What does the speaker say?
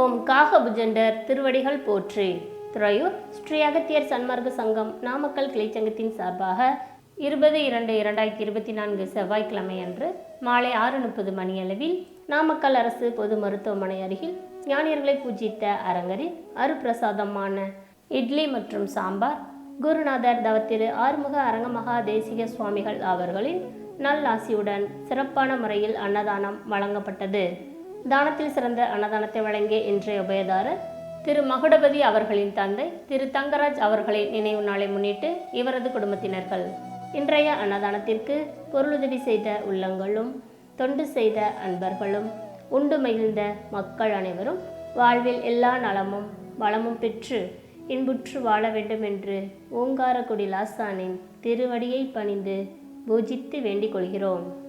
ஓம் காகபுஜண்டர் திருவடிகள் போற்றி. துறையூர் ஸ்ரீ அகத்தியர் சன்மார்க்க சங்கம் நாமக்கல் கிளைச்சங்கத்தின் சார்பாக இருபது இரண்டு இரண்டாயிரத்தி இருபத்தி நான்கு செவ்வாய்க்கிழமை அன்று மாலை ஆறு முப்பது மணியளவில் நாமக்கல் அரசு பொது மருத்துவமனை அருகில் ஞானியர்களை பூஜித்த அரங்கரில் அருப்பிரசாதமான இட்லி மற்றும் சாம்பார் குருநாதர் தவத்திரு ஆறுமுக அரங்கமகா தேசிக சுவாமிகள் அவர்களின் நல்லாசியுடன் சிறப்பான முறையில் அன்னதானம் வழங்கப்பட்டது. தானத்தில் சிறந்த அன்னதானத்தை வழங்கிய இன்றைய உபயதாரர் திரு மகுடபதி அவர்களின் தந்தை திரு தங்கராஜ் அவர்களின் நினைவு நாளை முன்னிட்டு இவரது குடும்பத்தினர்கள் இன்றைய அன்னதானத்திற்கு பொருளுதவி செய்த உள்ளங்களும் தொண்டு செய்த அன்பர்களும் உண்டு மகிழ்ந்த மக்கள் அனைவரும் வாழ்வில் எல்லா நலமும் வளமும் பெற்று இன்புற்று வாழ வேண்டும் என்று ஓங்காரக்குடி லாசானின் திருவடியை பணிந்து பூஜித்து வேண்டிக் கொள்கிறோம்.